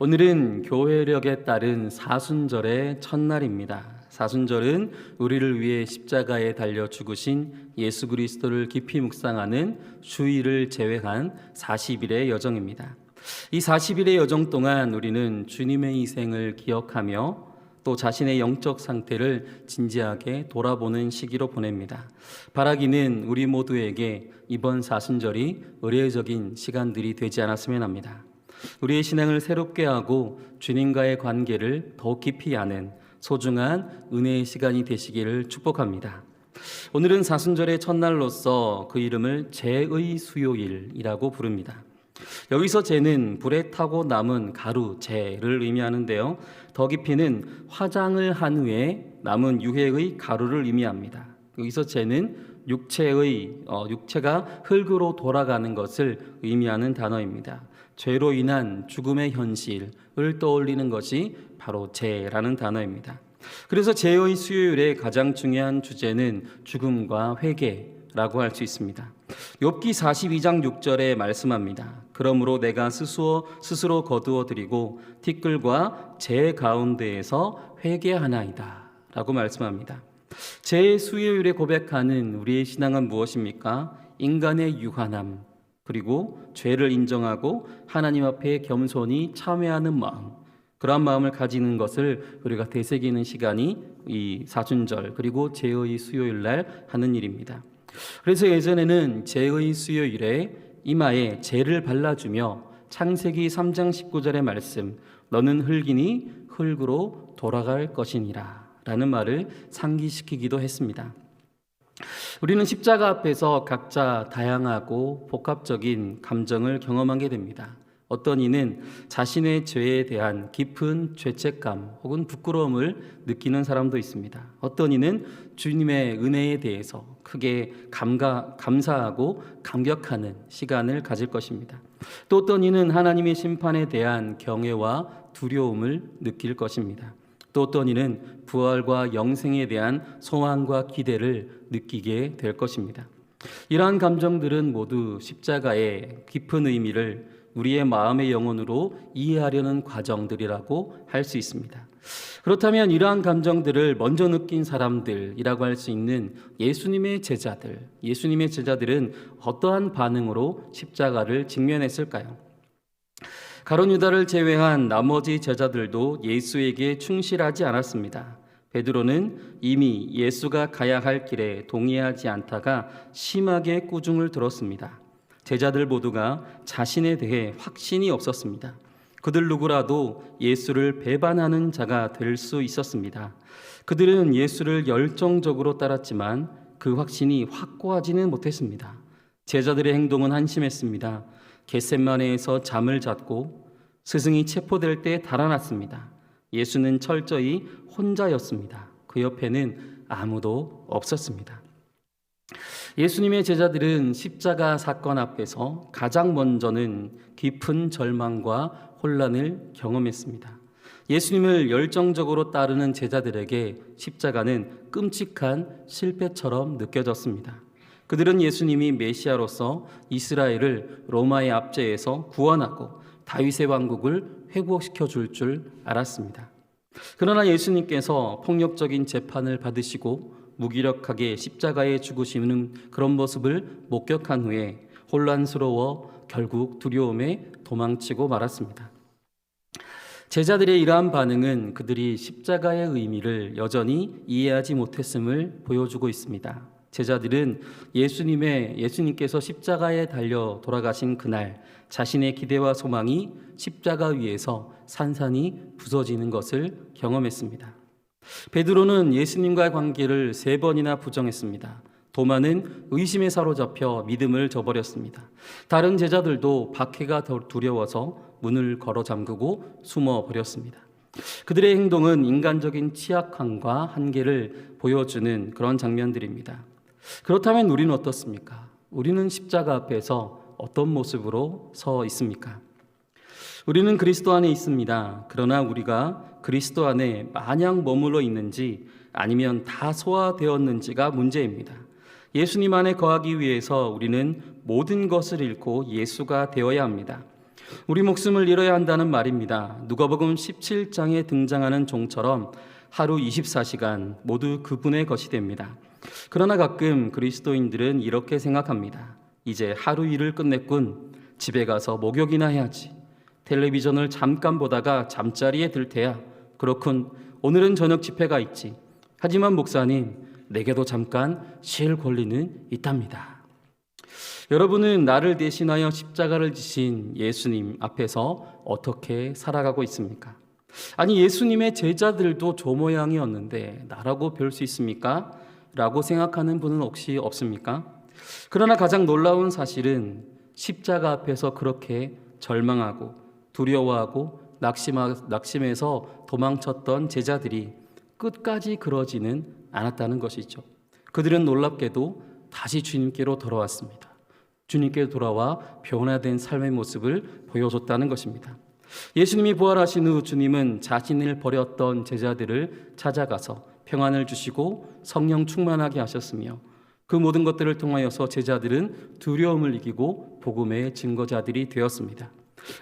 오늘은 교회력에 따른 사순절의 첫날입니다. 사순절은 우리를 위해 십자가에 달려 죽으신 예수 그리스도를 깊이 묵상하는 주일을 제외한 40일의 여정입니다. 이 40일의 여정 동안 우리는 주님의 희생을 기억하며 또 자신의 영적 상태를 진지하게 돌아보는 시기로 보냅니다. 바라기는 우리 모두에게 이번 사순절이 의례적인 시간들이 되지 않았으면 합니다. 우리의 신앙을 새롭게 하고 주님과의 관계를 더 깊이 아는 소중한 은혜의 시간이 되시기를 축복합니다. 오늘은 사순절의 첫날로서 그 이름을 제의 수요일이라고 부릅니다. 여기서 제는 불에 타고 남은 가루, 재를 의미하는데요. 더 깊이는 화장을 한 후에 남은 유해의 가루를 의미합니다. 여기서 재는 육체의 어, 육체가 흙으로 돌아가는 것을 의미하는 단어입니다. 죄로 인한 죽음의 현실을 떠올리는 것이 바로 죄라는 단어입니다. 그래서 죄의 수요일의 가장 중요한 주제는 죽음과 회개라고 할 수 있습니다. 욥기 42장 6절에 말씀합니다. 그러므로 내가 스스로 스스로 거두어 드리고 티끌과 제 가운데에서 회개하나이다라고 말씀합니다. 제 수요일에 고백하는 우리의 신앙은 무엇입니까? 인간의 유한함 그리고 죄를 인정하고 하나님 앞에 겸손히 참회하는 마음 그러한 마음을 가지는 것을 우리가 되새기는 시간이 이 사순절 그리고 제의 수요일 날 하는 일입니다. 그래서 예전에는 제의 수요일에 이마에 재를 발라주며 창세기 3장 19절의 말씀 너는 흙이니 흙으로 돌아갈 것이니라 라는 말을 상기시키기도 했습니다. 우리는 십자가 앞에서 각자 다양하고 복합적인 감정을 경험하게 됩니다. 어떤 이는 자신의 죄에 대한 깊은 죄책감 혹은 부끄러움을 느끼는 사람도 있습니다. 어떤 이는 주님의 은혜에 대해서 크게 감가, 감사하고 감격하는 시간을 가질 것입니다. 또 어떤 이는 하나님의 심판에 대한 경외와 두려움을 느낄 것입니다. 또 어떤 이는 부활과 영생에 대한 소망과 기대를 느끼게 될 것입니다. 이러한 감정들은 모두 십자가의 깊은 의미를 우리의 마음의 영혼으로 이해하려는 과정들이라고 할 수 있습니다. 그렇다면 이러한 감정들을 먼저 느낀 사람들이라고 할 수 있는 예수님의 제자들, 예수님의 제자들은 어떠한 반응으로 십자가를 직면했을까요? 가론 유다를 제외한 나머지 제자들도 예수에게 충실하지 않았습니다. 베드로는 이미 예수가 가야 할 길에 동의하지 않다가 심하게 꾸중을 들었습니다. 제자들 모두가 자신에 대해 확신이 없었습니다. 그들 누구라도 예수를 배반하는 자가 될 수 있었습니다. 그들은 예수를 열정적으로 따랐지만 그 확신이 확고하지는 못했습니다. 제자들의 행동은 한심했습니다. 겟셋마네에서 잠을 잤고 스승이 체포될 때 달아났습니다. 예수는 철저히 혼자였습니다. 그 옆에는 아무도 없었습니다. 예수님의 제자들은 십자가 사건 앞에서 가장 먼저는 깊은 절망과 혼란을 경험했습니다. 예수님을 열정적으로 따르는 제자들에게 십자가는 끔찍한 실패처럼 느껴졌습니다. 그들은 예수님이 메시아로서 이스라엘을 로마의 압제에서 구원하고 다윗의 왕국을 회복시켜 줄 줄 알았습니다. 그러나 예수님께서 폭력적인 재판을 받으시고 무기력하게 십자가에 죽으시는 그런 모습을 목격한 후에 혼란스러워 결국 두려움에 도망치고 말았습니다. 제자들의 이러한 반응은 그들이 십자가의 의미를 여전히 이해하지 못했음을 보여주고 있습니다. 제자들은 예수님의 예수님께서 십자가에 달려 돌아가신 그날 자신의 기대와 소망이 십자가 위에서 산산이 부서지는 것을 경험했습니다. 베드로는 예수님과의 관계를 세 번이나 부정했습니다. 도마는 의심에 사로잡혀 믿음을 저버렸습니다. 다른 제자들도 박해가 더 두려워서 문을 걸어 잠그고 숨어 버렸습니다. 그들의 행동은 인간적인 취약함과 한계를 보여주는 그런 장면들입니다. 그렇다면 우리는 어떻습니까? 우리는 십자가 앞에서 어떤 모습으로 서 있습니까? 우리는 그리스도 안에 있습니다. 그러나 우리가 그리스도 안에 마냥 머물러 있는지 아니면 다 소화되었는지가 문제입니다. 예수님 안에 거하기 위해서 우리는 모든 것을 잃고 예수가 되어야 합니다. 우리 목숨을 잃어야 한다는 말입니다. 누가복음 17장에 등장하는 종처럼 하루 24시간 모두 그분의 것이 됩니다. 그러나 가끔 그리스도인들은 이렇게 생각합니다. 이제 하루 일을 끝냈군. 집에 가서 목욕이나 해야지. 텔레비전을 잠깐 보다가 잠자리에 들 테야. 그렇군. 오늘은 저녁 집회가 있지. 하지만 목사님, 내게도 잠깐 쉴 권리는 있답니다. 여러분은 나를 대신하여 십자가를 지신 예수님 앞에서 어떻게 살아가고 있습니까? 아니, 예수님의 제자들도 저 모양이었는데 나라고 별 수 있습니까? 라고 생각하는 분은 혹시 없습니까? 그러나 가장 놀라운 사실은 십자가 앞에서 그렇게 절망하고 두려워하고 낙심해서 도망쳤던 제자들이 끝까지 그러지는 않았다는 것이죠. 그들은 놀랍게도 다시 주님께로 돌아왔습니다. 주님께 돌아와 변화된 삶의 모습을 보여줬다는 것입니다. 예수님이 부활하신 후 주님은 자신을 버렸던 제자들을 찾아가서 평안을 주시고 성령 충만하게 하셨으며 그 모든 것들을 통하여서 제자들은 두려움을 이기고 복음의 증거자들이 되었습니다.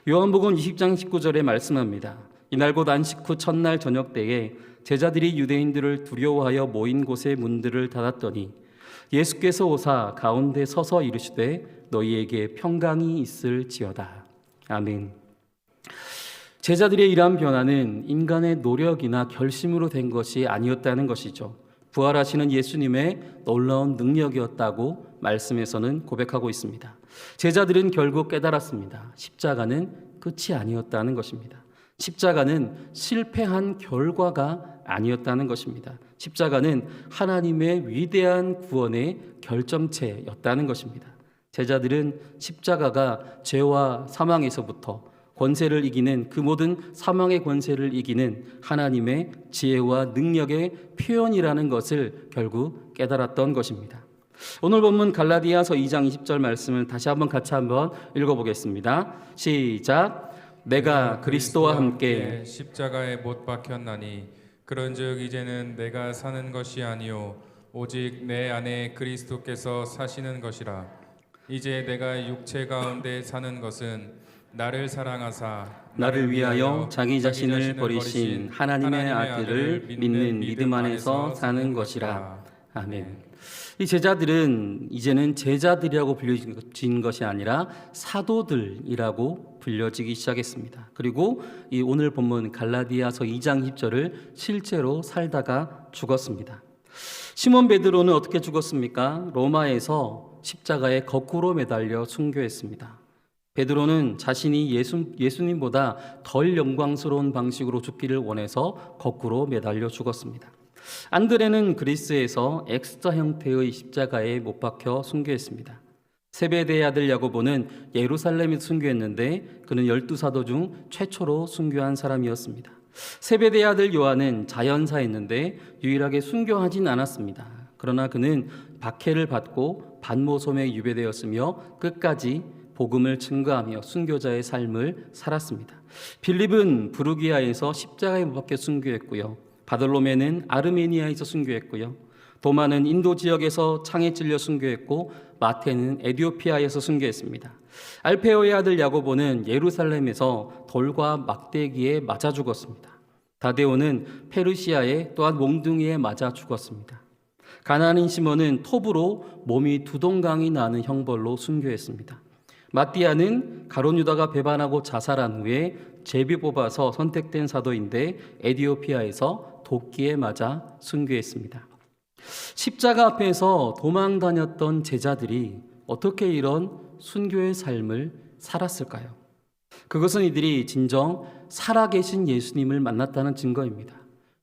요한복음 20장 19절에 말씀합니다. 이날 곧 안식 후 첫날 저녁 때에 제자들이 유대인들을 두려워하여 모인 곳의 문들을 닫았더니 예수께서 오사 가운데 서서 이르시되 너희에게 평강이 있을지어다. 아멘. 제자들의 이러한 변화는 인간의 노력이나 결심으로 된 것이 아니었다는 것이죠. 부활하시는 예수님의 놀라운 능력이었다고 말씀에서는 고백하고 있습니다. 제자들은 결국 깨달았습니다. 십자가는 끝이 아니었다는 것입니다. 십자가는 실패한 결과가 아니었다는 것입니다. 십자가는 하나님의 위대한 구원의 결정체였다는 것입니다. 제자들은 십자가가 죄와 사망에서부터 권세를 이기는 그 모든 사망의 권세를 이기는 하나님의 지혜와 능력의 표현이라는 것을 결국 깨달았던 것입니다. 오늘 본문 갈라디아서 2장 20절 말씀을 다시 한번 같이 한번 읽어보겠습니다. 시작. 내가 그리스도와 함께 십자가에 못 박혔나니 그런즉 이제는 내가 사는 것이 아니요 오직 내 안에 그리스도께서 사시는 것이라 이제 내가 육체 가운데 사는 것은 나를 사랑하사 나를 위하여 자기 자신을 버리신 하나님의 아들을 믿는 믿음 안에서 사는 것이라. 아멘. 이 제자들은 이제는 제자들이라고 불려진 것이 아니라 사도들이라고 불려지기 시작했습니다. 그리고 이 오늘 본문 갈라디아서 2장 10절을 실제로 살다가 죽었습니다. 시몬 베드로는 어떻게 죽었습니까? 로마에서 십자가에 거꾸로 매달려 순교했습니다. 베드로는 자신이 예수, 예수님보다 덜 영광스러운 방식으로 죽기를 원해서 거꾸로 매달려 죽었습니다. 안드레는 그리스에서 엑스터 형태의 십자가에 못 박혀 순교했습니다. 세베대의 아들 야고보는 예루살렘에 순교했는데 그는 열두 사도 중 최초로 순교한 사람이었습니다. 세베대의 아들 요한은 자연사였는데 유일하게 순교하진 않았습니다. 그러나 그는 박해를 받고 반모섬에 유배되었으며 끝까지 복음을 증거하며 순교자의 삶을 살았습니다. 빌립은 부르기아에서 십자가에 못 박혀 순교했고요. 바들로메는 아르메니아에서 순교했고요. 도마는 인도 지역에서 창에 찔려 순교했고 마테는 에디오피아에서 순교했습니다. 알페오의 아들 야고보는 예루살렘에서 돌과 막대기에 맞아 죽었습니다. 다데오는 페르시아에 또한 몽둥이에 맞아 죽었습니다. 가나안인 시몬은 톱으로 몸이 두 동강이 나는 형벌로 순교했습니다. 마띠아는 가론 유다가 배반하고 자살한 후에 제비 뽑아서 선택된 사도인데 에디오피아에서 도끼에 맞아 순교했습니다. 십자가 앞에서 도망 다녔던 제자들이 어떻게 이런 순교의 삶을 살았을까요? 그것은 이들이 진정 살아계신 예수님을 만났다는 증거입니다.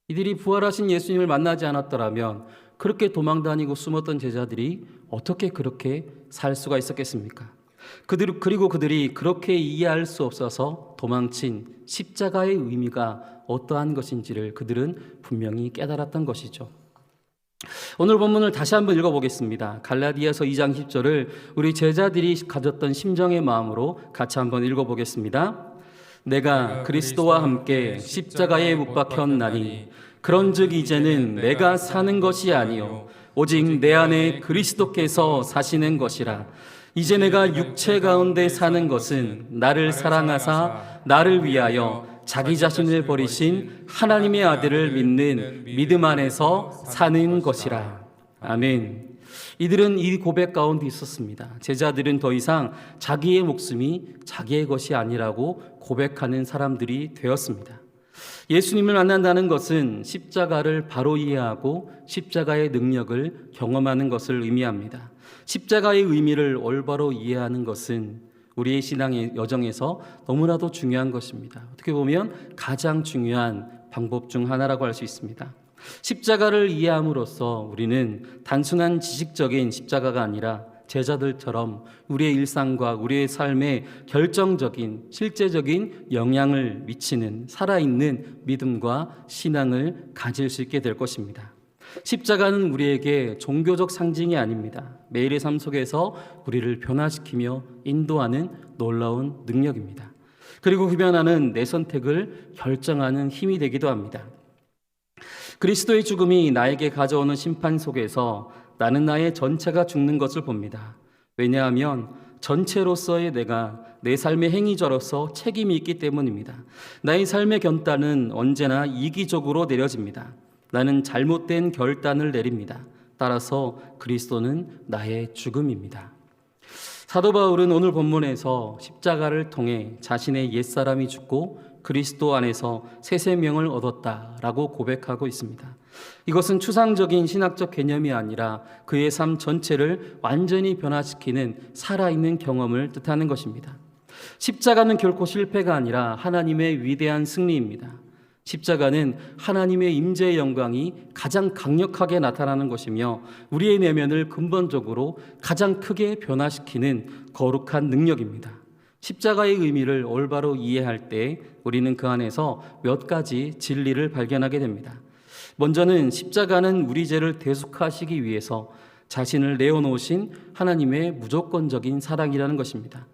이들이 부활하신 예수님을 만나지 않았더라면 그렇게 도망 다니고 숨었던 제자들이 어떻게 그렇게 살 수가 있었겠습니까? 그들 그리고 그들이 그렇게 이해할 수 없어서 도망친 십자가의 의미가 어떠한 것인지를 그들은 분명히 깨달았던 것이죠. 오늘 본문을 다시 한번 읽어보겠습니다. 갈라디아서 2장 10절을 우리 제자들이 가졌던 심정의 마음으로 같이 한번 읽어보겠습니다. 내가 그리스도와 함께 십자가에 못 박혔나니 그런즉 이제는 내가 사는 것이 아니요 오직 내 안에 그리스도께서 사시는 것이라 이제 내가 육체 가운데 사는 것은 나를 사랑하사 나를 위하여 자기 자신을 버리신 하나님의 아들을 믿는 믿음 안에서 사는 것이라. 아멘. 이들은 이 고백 가운데 있었습니다. 제자들은 더 이상 자기의 목숨이 자기의 것이 아니라고 고백하는 사람들이 되었습니다. 예수님을 만난다는 것은 십자가를 바로 이해하고 십자가의 능력을 경험하는 것을 의미합니다. 십자가의 의미를 올바로 이해하는 것은 우리의 신앙의 여정에서 너무나도 중요한 것입니다. 어떻게 보면 가장 중요한 방법 중 하나라고 할 수 있습니다. 십자가를 이해함으로써 우리는 단순한 지식적인 십자가가 아니라 제자들처럼 우리의 일상과 우리의 삶에 결정적인 실제적인 영향을 미치는 살아있는 믿음과 신앙을 가질 수 있게 될 것입니다. 십자가는 우리에게 종교적 상징이 아닙니다. 매일의 삶 속에서 우리를 변화시키며 인도하는 놀라운 능력입니다. 그리고 흡연하는 내 선택을 결정하는 힘이 되기도 합니다. 그리스도의 죽음이 나에게 가져오는 심판 속에서 나는 나의 전체가 죽는 것을 봅니다. 왜냐하면 전체로서의 내가 내 삶의 행위자로서 책임이 있기 때문입니다. 나의 삶의 결단은 언제나 이기적으로 내려집니다. 나는 잘못된 결단을 내립니다. 따라서 그리스도는 나의 죽음입니다. 사도 바울은 오늘 본문에서 십자가를 통해 자신의 옛사람이 죽고 그리스도 안에서 새 생명을 얻었다라고 고백하고 있습니다. 이것은 추상적인 신학적 개념이 아니라 그의 삶 전체를 완전히 변화시키는 살아있는 경험을 뜻하는 것입니다. 십자가는 결코 실패가 아니라 하나님의 위대한 승리입니다. 십자가는 하나님의 임재의 영광이 가장 강력하게 나타나는 것이며 우리의 내면을 근본적으로 가장 크게 변화시키는 거룩한 능력입니다. 십자가의 의미를 올바로 이해할 때 우리는 그 안에서 몇 가지 진리를 발견하게 됩니다. 먼저는 십자가는 우리 죄를 대속하시기 위해서 자신을 내어놓으신 하나님의 무조건적인 사랑이라는 것입니다.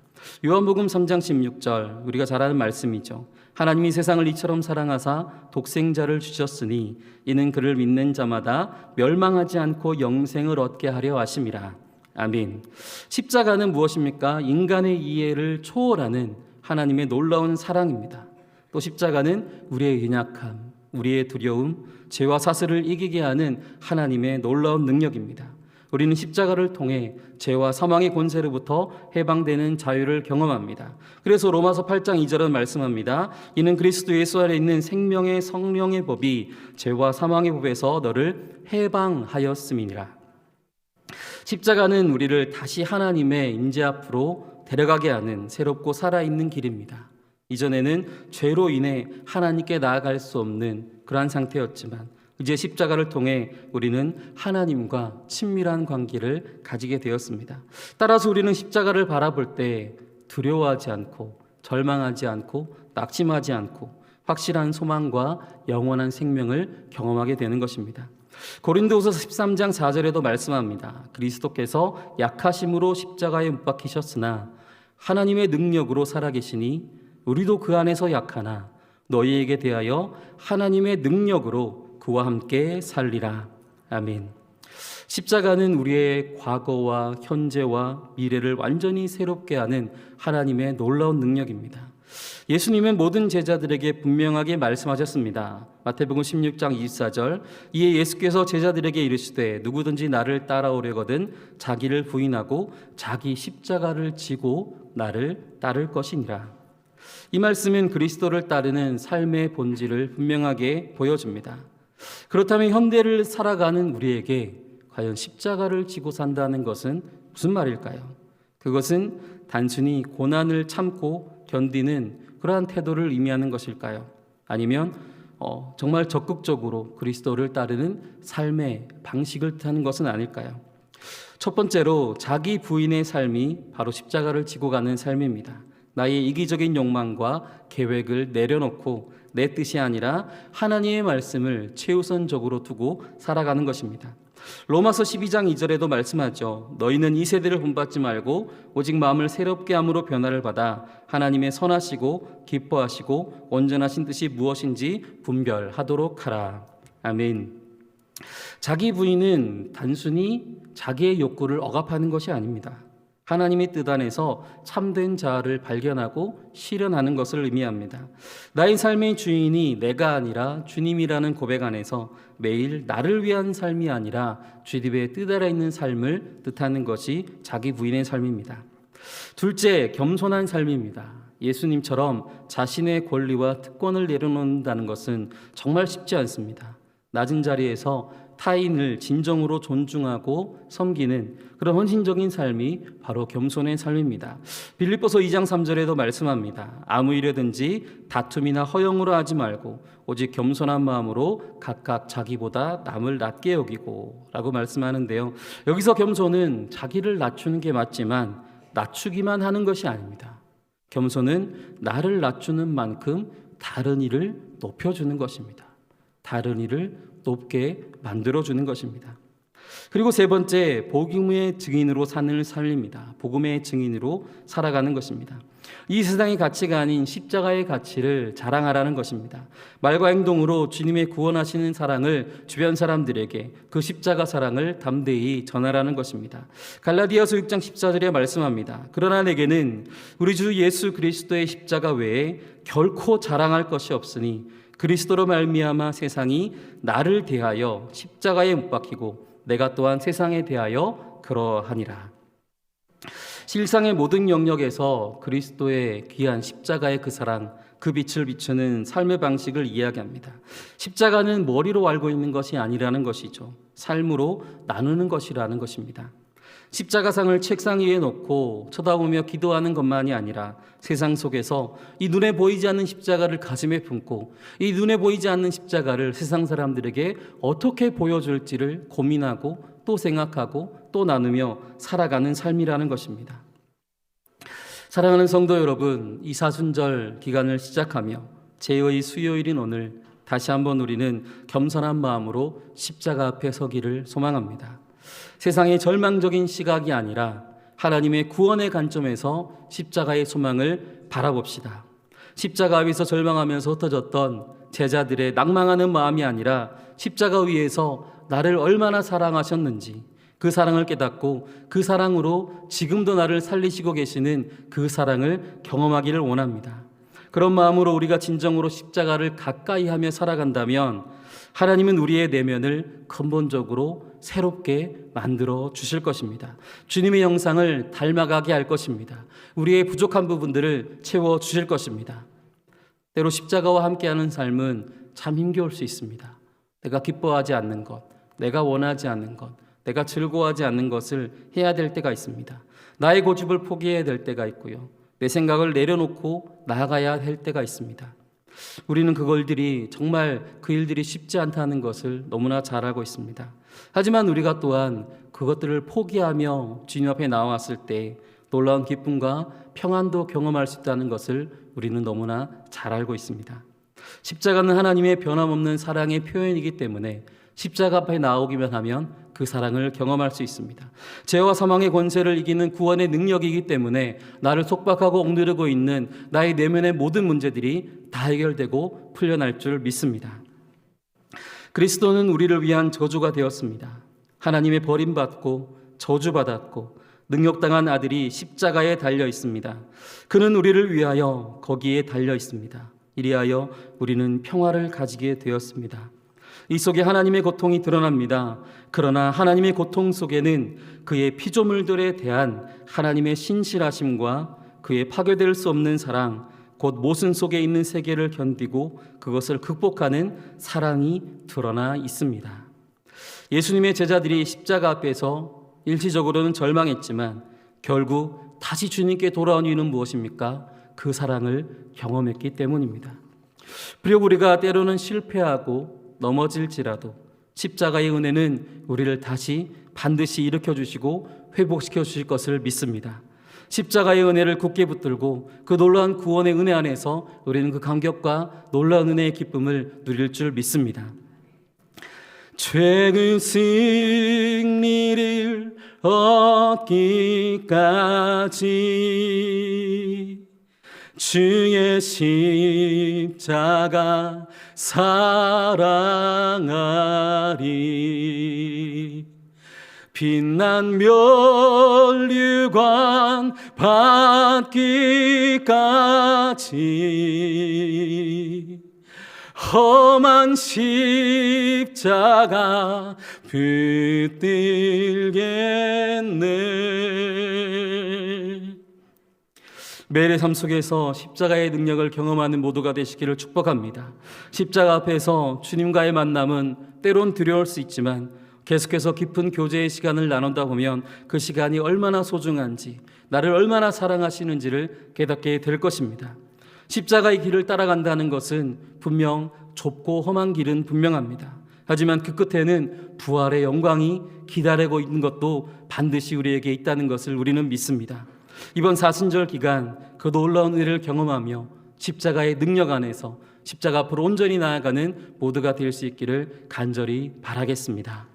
요한복음 3장 16절 우리가 잘 아는 말씀이죠. 하나님이 세상을 이처럼 사랑하사 독생자를 주셨으니 이는 그를 믿는 자마다 멸망하지 않고 영생을 얻게 하려 하심이라. 아멘. 십자가는 무엇입니까? 인간의 이해를 초월하는 하나님의 놀라운 사랑입니다. 또 십자가는 우리의 연약함, 우리의 두려움, 죄와 사슬을 이기게 하는 하나님의 놀라운 능력입니다. 우리는 십자가를 통해 죄와 사망의 권세로부터 해방되는 자유를 경험합니다. 그래서 로마서 8장 2절은 말씀합니다. 이는 그리스도 예수 안에 있는 생명의 성령의 법이 죄와 사망의 법에서 너를 해방하였음이니라. 십자가는 우리를 다시 하나님의 임재 앞으로 데려가게 하는 새롭고 살아있는 길입니다. 이전에는 죄로 인해 하나님께 나아갈 수 없는 그러한 상태였지만 이제 십자가를 통해 우리는 하나님과 친밀한 관계를 가지게 되었습니다. 따라서 우리는 십자가를 바라볼 때 두려워하지 않고 절망하지 않고 낙심하지 않고 확실한 소망과 영원한 생명을 경험하게 되는 것입니다. 고린도후서 13장 4절에도 말씀합니다. 그리스도께서 약하심으로 십자가에 못 박히셨으나 하나님의 능력으로 살아계시니 우리도 그 안에서 약하나 너희에게 대하여 하나님의 능력으로 그와 함께 살리라. 아멘. 십자가는 우리의 과거와 현재와 미래를 완전히 새롭게 하는 하나님의 놀라운 능력입니다. 예수님은 모든 제자들에게 분명하게 말씀하셨습니다. 마태복음 16장 24절 이에 예수께서 제자들에게 이르시되 누구든지 나를 따라오려거든 자기를 부인하고 자기 십자가를 지고 나를 따를 것이니라. 이 말씀은 그리스도를 따르는 삶의 본질을 분명하게 보여줍니다. 그렇다면 현대를 살아가는 우리에게 과연 십자가를 지고 산다는 것은 무슨 말일까요? 그것은 단순히 고난을 참고 견디는 그러한 태도를 의미하는 것일까요? 아니면 어, 정말 적극적으로 그리스도를 따르는 삶의 방식을 뜻하는 것은 아닐까요? 첫 번째로 자기 부인의 삶이 바로 십자가를 지고 가는 삶입니다. 나의 이기적인 욕망과 계획을 내려놓고 내 뜻이 아니라 하나님의 말씀을 최우선적으로 두고 살아가는 것입니다. 로마서 12장 2절에도 말씀하죠. 너희는 이 세대를 본받지 말고 오직 마음을 새롭게 함으로 변화를 받아 하나님의 선하시고 기뻐하시고 온전하신 뜻이 무엇인지 분별하도록 하라. 아멘. 자기 부인은 단순히 자기의 욕구를 억압하는 것이 아닙니다. 하나님의 뜻 안에서 참된 자아를 발견하고 실현하는 것을 의미합니다. 나의 삶의 주인이 내가 아니라 주님이라는 고백 안에서 매일 나를 위한 삶이 아니라 주님의 뜻 아래 있는 삶을 뜻하는 것이 자기 부인의 삶입니다. 둘째, 겸손한 삶입니다. 예수님처럼 자신의 권리와 특권을 내려놓는다는 것은 정말 쉽지 않습니다. 낮은 자리에서 타인을 진정으로 존중하고 섬기는 그런 헌신적인 삶이 바로 겸손의 삶입니다. 빌립보서 2장 3절에도 말씀합니다. 아무 일에든지 다툼이나 허영으로 하지 말고 오직 겸손한 마음으로 각각 자기보다 남을 낮게 여기고 라고 말씀하는데요. 여기서 겸손은 자기를 낮추는 게 맞지만 낮추기만 하는 것이 아닙니다. 겸손은 나를 낮추는 만큼 다른 이를 높여주는 것입니다. 다른 이를 높게 만들어주는 것입니다. 그리고 세 번째, 복음의 증인으로 사는 삶입니다. 복음의 증인으로 살아가는 것입니다. 이 세상의 가치가 아닌 십자가의 가치를 자랑하라는 것입니다. 말과 행동으로 주님의 구원하시는 사랑을 주변 사람들에게 그 십자가 사랑을 담대히 전하라는 것입니다. 갈라디아서 6장 14절에 말씀합니다. 그러나 내게는 우리 주 예수 그리스도의 십자가 외에 결코 자랑할 것이 없으니 그리스도로 말미암아 세상이 나를 대하여 십자가에 못 박히고 내가 또한 세상에 대하여 그러하니라. 실상의 모든 영역에서 그리스도의 귀한 십자가의 그 사랑, 그 빛을 비추는 삶의 방식을 이야기합니다. 십자가는 머리로 알고 있는 것이 아니라는 것이죠. 삶으로 나누는 것이라는 것입니다. 십자가상을 책상 위에 놓고 쳐다보며 기도하는 것만이 아니라 세상 속에서 이 눈에 보이지 않는 십자가를 가슴에 품고 이 눈에 보이지 않는 십자가를 세상 사람들에게 어떻게 보여줄지를 고민하고 또 생각하고 또 나누며 살아가는 삶이라는 것입니다. 사랑하는 성도 여러분, 이 사순절 기간을 시작하며 제의 수요일인 오늘 다시 한번 우리는 겸손한 마음으로 십자가 앞에 서기를 소망합니다. 세상의 절망적인 시각이 아니라 하나님의 구원의 관점에서 십자가의 소망을 바라봅시다. 십자가 위에서 절망하면서 흩어졌던 제자들의 낭망하는 마음이 아니라 십자가 위에서 나를 얼마나 사랑하셨는지 그 사랑을 깨닫고 그 사랑으로 지금도 나를 살리시고 계시는 그 사랑을 경험하기를 원합니다. 그런 마음으로 우리가 진정으로 십자가를 가까이 하며 살아간다면 하나님은 우리의 내면을 근본적으로 새롭게 만들어 주실 것입니다. 주님의 영상을 닮아가게 할 것입니다. 우리의 부족한 부분들을 채워 주실 것입니다. 때로 십자가와 함께하는 삶은 참 힘겨울 수 있습니다. 내가 기뻐하지 않는 것, 내가 원하지 않는 것, 내가 즐거워하지 않는 것을 해야 될 때가 있습니다. 나의 고집을 포기해야 될 때가 있고요. 내 생각을 내려놓고 나아가야 할 때가 있습니다. 우리는 그걸들이 정말 그 일들이 쉽지 않다는 것을 너무나 잘 알고 있습니다. 하지만 우리가 또한 그것들을 포기하며 주님 앞에 나왔을 때 놀라운 기쁨과 평안도 경험할 수 있다는 것을 우리는 너무나 잘 알고 있습니다. 십자가는 하나님의 변함없는 사랑의 표현이기 때문에 십자가 앞에 나오기만 하면 그 사랑을 경험할 수 있습니다. 죄와 사망의 권세를 이기는 구원의 능력이기 때문에 나를 속박하고 억누르고 있는 나의 내면의 모든 문제들이 다 해결되고 풀려날 줄 믿습니다. 그리스도는 우리를 위한 저주가 되었습니다. 하나님의 버림받고 저주받았고 능력당한 아들이 십자가에 달려 있습니다. 그는 우리를 위하여 거기에 달려 있습니다. 이리하여 우리는 평화를 가지게 되었습니다. 이 속에 하나님의 고통이 드러납니다. 그러나 하나님의 고통 속에는 그의 피조물들에 대한 하나님의 신실하심과 그의 파괴될 수 없는 사랑, 곧 모순 속에 있는 세계를 견디고 그것을 극복하는 사랑이 드러나 있습니다. 예수님의 제자들이 십자가 앞에서 일시적으로는 절망했지만 결국 다시 주님께 돌아온 이유는 무엇입니까? 그 사랑을 경험했기 때문입니다. 비록 우리가 때로는 실패하고 넘어질지라도 십자가의 은혜는 우리를 다시 반드시 일으켜 주시고 회복시켜 주실 것을 믿습니다. 십자가의 은혜를 굳게 붙들고 그 놀라운 구원의 은혜 안에서 우리는 그 감격과 놀라운 은혜의 기쁨을 누릴 줄 믿습니다. 죄의 승리를 얻기까지 주의 십자가 사랑하리. 빛난 멸류관 받기까지 험한 십자가 붙들겠네 매일의 삶 속에서 십자가의 능력을 경험하는 모두가 되시기를 축복합니다. 십자가 앞에서 주님과의 만남은 때론 두려울 수 있지만 계속해서 깊은 교제의 시간을 나눈다 보면 그 시간이 얼마나 소중한지 나를 얼마나 사랑하시는지를 깨닫게 될 것입니다. 십자가의 길을 따라간다는 것은 분명 좁고 험한 길은 분명합니다. 하지만 그 끝에는 부활의 영광이 기다리고 있는 것도 반드시 우리에게 있다는 것을 우리는 믿습니다. 이번 사순절 기간 그 놀라운 은혜를 경험하며 십자가의 능력 안에서 십자가 앞으로 온전히 나아가는 모두가 될 수 있기를 간절히 바라겠습니다.